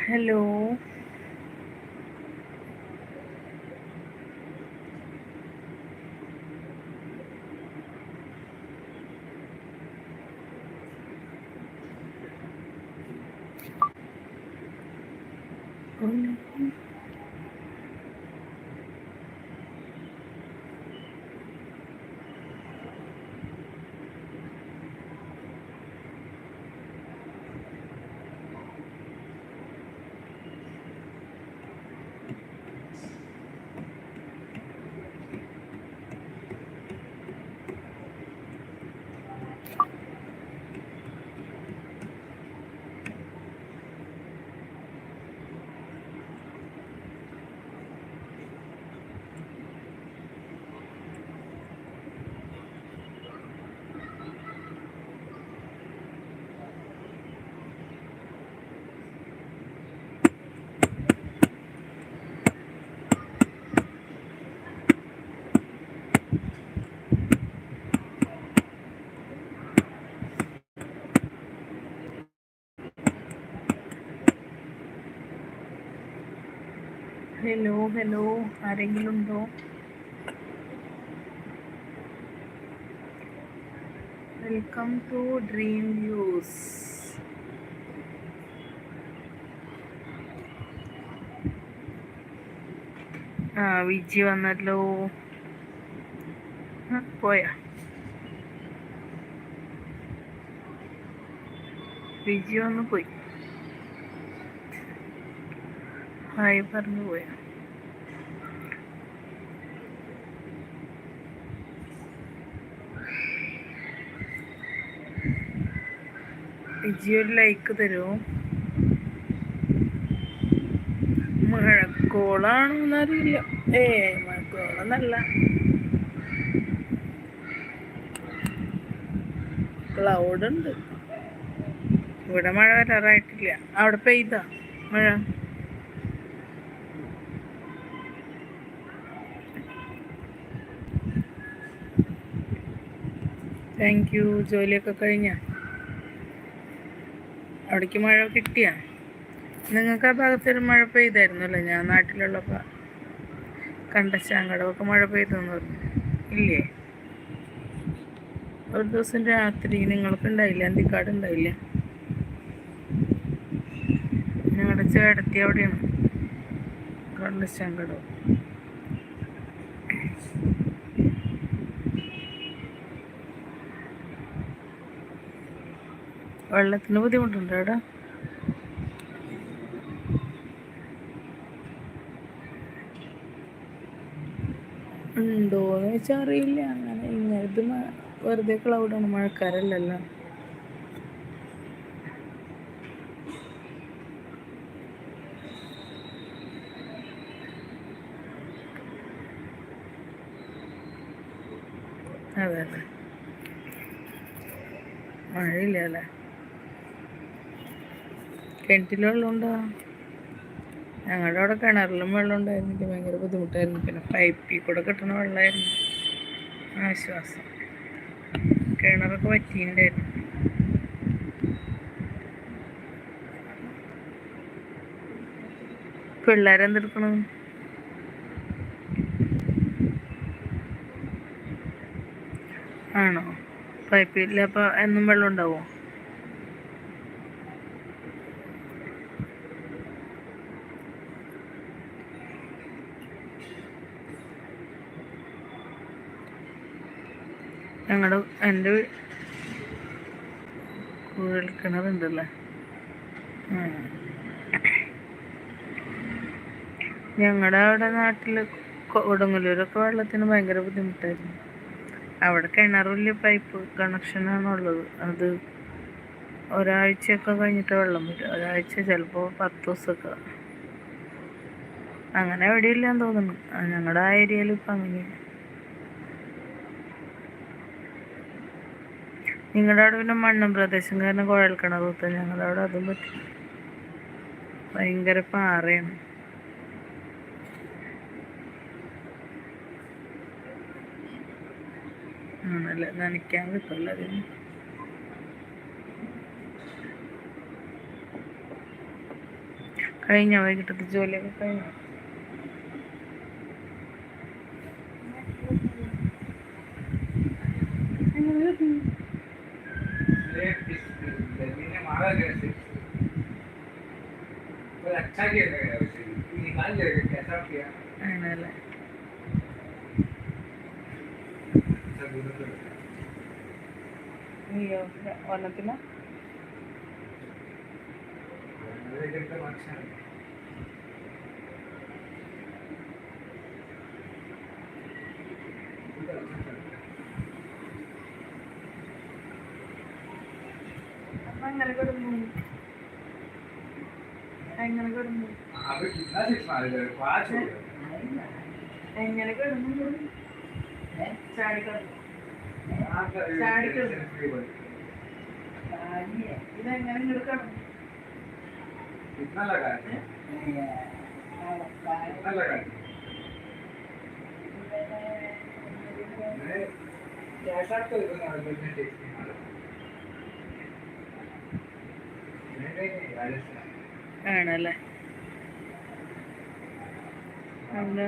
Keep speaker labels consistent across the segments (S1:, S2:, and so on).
S1: Hello hello hello ആരെങ്കിലും ഉണ്ടോ welcome to dream views ആ വിജി വന്നല്ലോ. പോയ. വിജി വന്ന് പോയി. ഹായ് പറഞ്ഞു പോയാ. വിജി ഒരു ലൈക്ക് തരുമോ മഴക്കോളാണെന്നറിയില്ല ഏ മഴക്കോളെന്നല്ല. ക്ലൗഡ് ഉണ്ട്. ഇവിടെ മഴ വരാറായിട്ടില്ല. അവിടെ പെയ്താ മഴ? താങ്ക് യു ജോലിയൊക്കെ കഴിഞ്ഞ? അവിടേക്ക് മഴ കിട്ടിയ? നിങ്ങൾക്ക് ആ ഭാഗത്തൊരു മഴ പെയ്തായിരുന്നല്ലോ. ഞാൻ നാട്ടിലുള്ളപ്പോൾ കണ്ടശാങ്കടമൊക്കെ മഴ പെയ്തെന്ന് പറഞ്ഞു. ഇല്ലേ? ഒരു ദിവസം രാത്രി നിങ്ങൾക്ക് ഉണ്ടായില്ല? അന്തിക്കാട് ഉണ്ടായില്ല? ഞങ്ങളുടെ ചേട്ടത്തി അവിടെയാണ്. കണ്ടശാങ്കടം വെള്ളത്തിന് ബുദ്ധിമുട്ടുണ്ടോ ഉണ്ടോ ഉണ്ടോന്ന് വെച്ചാൽ അറിയില്ല. അങ്ങനെ ഇങ്ങനത് മ- വെറുതെ ക്ലൗഡാണ് മഴക്കാരല്ലല്ലോ അതെ അതെ. മഴയില്ല അല്ലേ കിണറ്റിൽ വെള്ളമുണ്ടോ ഞങ്ങളുടെ അവിടെ കിണറിലും വെള്ളം ഉണ്ടായിരുന്നില്ല ഭയങ്കര ബുദ്ധിമുട്ടായിരുന്നു. പിന്നെ പൈപ്പിൽ കൂടെ കിട്ടുന്ന വെള്ളമായിരുന്നു. ആശ്വാസം. കിണറൊക്കെ പറ്റിയിട്ടുണ്ടായിരുന്നു പിള്ളേരെന്തെടുക്കണം? ആണോ? പൈപ്പില്ല അപ്പോൾ എന്നും വെള്ളം ഉണ്ടാവുമോ ഞങ്ങളുടെ എന്റെ കുഴൽ കിണറുണ്ടല്ലേ ഞങ്ങളുടെ അവിടെ നാട്ടിൽ കൊടുങ്ങല്ലൂരൊക്കെ വെള്ളത്തിന് ഭയങ്കര ബുദ്ധിമുട്ടായിരുന്നു. അവിടെ കിണറിൽ പൈപ്പ് കണക്ഷനാണ് ഉള്ളത് അത് ഒരാഴ്ചയൊക്കെ കഴിഞ്ഞിട്ട് വെള്ളം വരും. ഒരാഴ്ച ചിലപ്പോൾ പത്ത് ദിവസമൊക്കെ അങ്ങനെ എവിടെയില്ലാന്ന് തോന്നുന്നു. ഞങ്ങളുടെ ആ ഏരിയയിൽ ഇപ്പം അങ്ങനെയാണ് നിങ്ങളുടെ അവിടെ പിന്നെ മണ്ണും പ്രദേശം കാരണം കുഴൽ കിണർ കുത്തുക ഞങ്ങളുടെ അവിടെ അതും പറ്റി. ഭയങ്കര പാറയാണ്. ആണല്ലേ? നനയ്ക്കാൻ കിട്ടില്ല അതിന്. കഴിഞ്ഞ വൈകിട്ടത്തെ ജോലിയൊക്കെ കഴിഞ്ഞു?
S2: Thank you. मारा गया पर अच्छा किया
S1: गया
S2: उसे। निकाल दिया
S1: गया कैसा
S2: किया। अच्छा, और ना
S1: അങ്ങനെ കിടന്നു എങ്ങനെ കിടന്നു
S2: अभी कितना सिक्स मारेगा पाँच हो गया
S1: എങ്ങനെ കിടന്നു ചാടി കിടന്നു
S2: हाँ, तो ये
S1: साढ़े के-
S2: टेंशन फ्री बन गया।
S1: ഇതെങ്ങനെ ഇങ്ങോട്ട് കിടന്നു
S2: कितना लगा है कितना लगा है नहीं, कैसा तो इतना अगर मैं टेक्स्ट नहीं मारा नहीं
S1: ആണല്ലേ? അവിടെ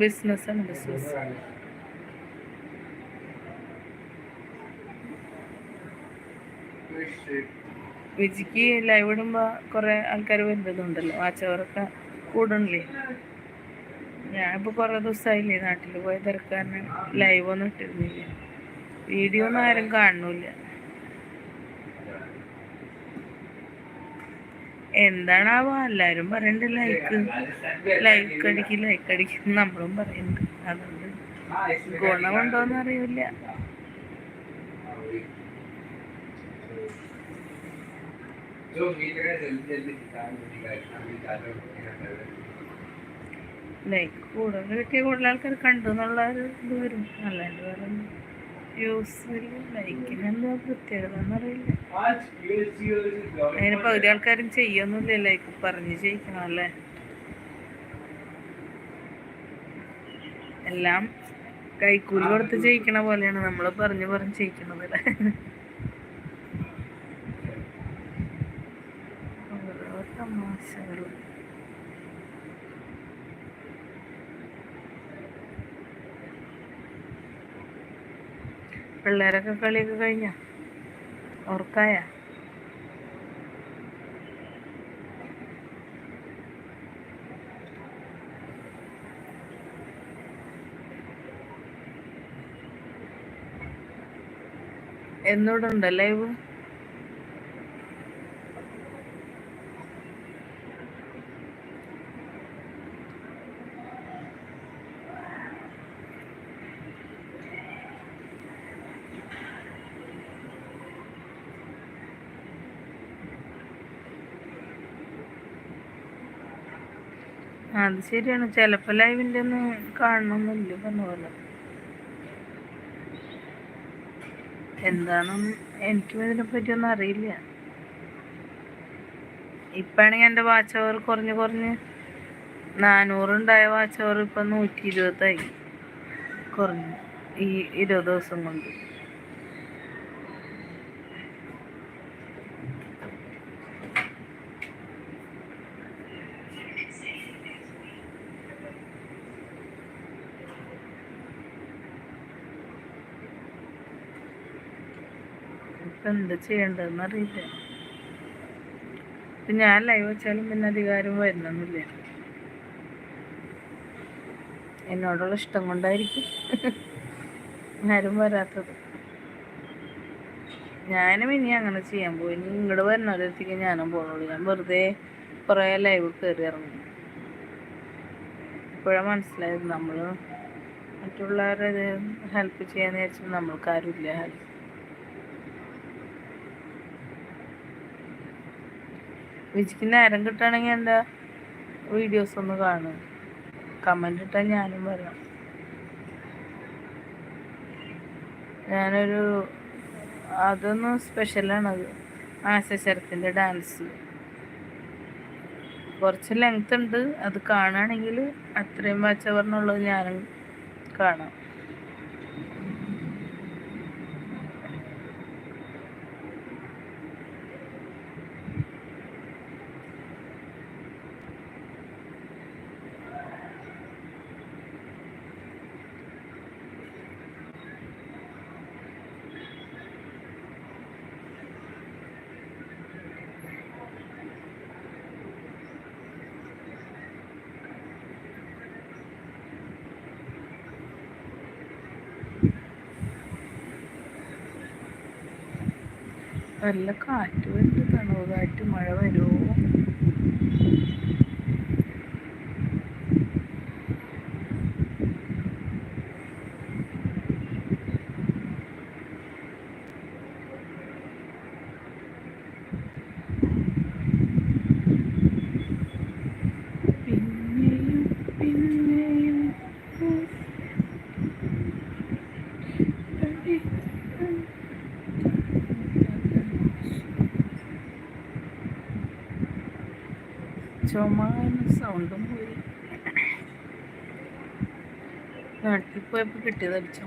S1: ബിസിനസ്സാണ് ബിസിനസ് വിജിക്ക് ലൈവ് ഇടുമ്പോൾ കുറേ ആൾക്കാർ വരുന്നതുണ്ടല്ലോ വാച്ചവരൊക്കെ കൂടണില്ലേ ഞാനിപ്പോൾ കുറേ ദിവസമായില്ലേ നാട്ടിൽ പോയ തിരക്കാരന് ലൈവ് ഒന്നും ഇട്ടിരുന്നില്ല. വീഡിയോ ഒന്നും ആരും കാണുന്നില്ല. എന്താണാവോ എല്ലാരും പറയണ്ട് ലൈക്ക് ലൈക്ക് അടിക്ക് ലൈക്ക് അടിക്ക് നമ്മളും പറയുന്നുണ്ട് അതുകൊണ്ട് ഗുണമുണ്ടോന്ന് അറിയില്ല. ലൈക്ക് കൂടുതൽ കിട്ടിയ കൂടുതൽ ആൾക്കാർ കണ്ടു എന്നുള്ള ഒരു ഇത് വരും. അല്ലാണ്ട് വേറെ അതിന് പകുതി ആൾക്കാരും ചെയ്യൊന്നുമില്ല ലൈക്ക് ചെയ്യിക്കണം അല്ലേ? എല്ലാം കൈക്കൂലി കൊടുത്ത് ചെയ്യിക്കണ പോലെയാണ് നമ്മൾ പറഞ്ഞു പറഞ്ഞു ചെയ്യിക്കണത് ഓരോ തമാശകളും. പിള്ളേരൊക്കെ കളിയൊക്കെ കഴിഞ്ഞ? ഉറക്കായ? എന്നോട് ഉണ്ടോ ലൈവ് അത് ശരിയാണ്. ചിലപ്പോൾ ലൈവിന്റെ ഒന്നും കാണണമെന്നില്ല പറഞ്ഞ പോലെ. എന്താണെന്ന് എനിക്കും ഇതിനെപ്പറ്റി ഒന്നും അറിയില്ല. ഇപ്പാണെങ്കിൽ എന്റെ വാച്ച് അവർ കുറഞ്ഞ് കുറഞ്ഞ് നാനൂറുണ്ടായ വാച്ച് അവർ ഇപ്പം നൂറ്റി ഇരുപതായി കുറഞ്ഞു ഈ ഇരുപത് ദിവസം കൊണ്ട് ഇപ്പം എന്താ ചെയ്യേണ്ടതെന്ന് അറിയില്ല. ഞാൻ ലൈവ് വെച്ചാലും പിന്നെ അധികാരം വരുന്നൊന്നുമില്ല. എന്നോടുള്ള ഇഷ്ടം കൊണ്ടായിരിക്കും ആരും വരാത്തത്. ഞാനും ഇനി അങ്ങനെ ചെയ്യാൻ പോയി. ഇനി ഇങ്ങോട്ട് വരുന്നവരത്തേക്ക് ഞാനും പോകുള്ളൂ ഞാൻ വെറുതെ കുറേ ലൈവ് കയറി ഇറങ്ങി. ഇപ്പോഴാണ് മനസ്സിലായത് നമ്മൾ മറ്റുള്ളവരെ ഹെൽപ്പ് ചെയ്യാന്ന് വിചാരിച്ചാൽ നമ്മൾക്കാരും ഇല്ല ഹെൽപ്പ് വിജിക്ക് നേരം കിട്ടുകയാണെങ്കിൽ എന്റെ വീഡിയോസ് ഒന്ന് കാണും കമന്റ് ഇട്ടാൽ ഞാനും വരാം. ഞാനൊരു അതൊന്നും സ്പെഷ്യലാണത് ആശശരത്തിന്റെ ഡാൻസ് കുറച്ച് ലെങ്ത് ഉണ്ട്. അത് കാണുകയാണെങ്കിൽ അത്രയും വാച്ചവറിനുള്ളത് ഞാനും കാണാം. നല്ല കാറ്റ് വരുന്നുണ്ട്. തണുവ് കാറ്റ് മഴ വരുമോ? ചുമാന സൗണ്ടും പോയി. നാട്ടിൽ പോയപ്പോൾ കിട്ടിയത് അടിച്ചു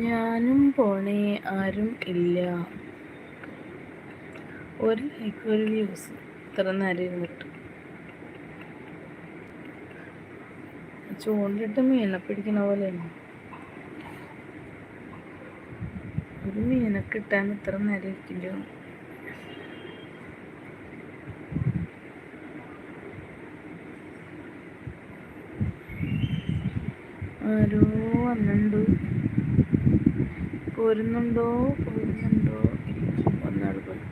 S1: ഞാനും പോണേ ആരും ഇല്ല. ഒരു ലൈക്ക് ഒരു വ്യൂസ് ഇത്ര നേരം ഇരുന്നിട്ട്. ചൂണ്ടിട്ട് മീനെ പിടിക്കണ പോലെയാണ്. ഒരു മീനെ കിട്ടാൻ ഇത്ര നേരം ഇരിക്കില്ല ആരോ വന്നുണ്ട്. പോരുന്നുണ്ടോ? പോരുന്നുണ്ടോ? വന്നാൾ പോയി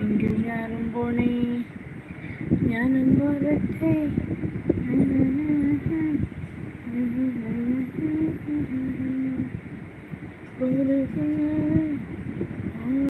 S1: എങ്കിൽ ഞാനും പോണേ. ഞാനും പോരട്ടെ പോരുക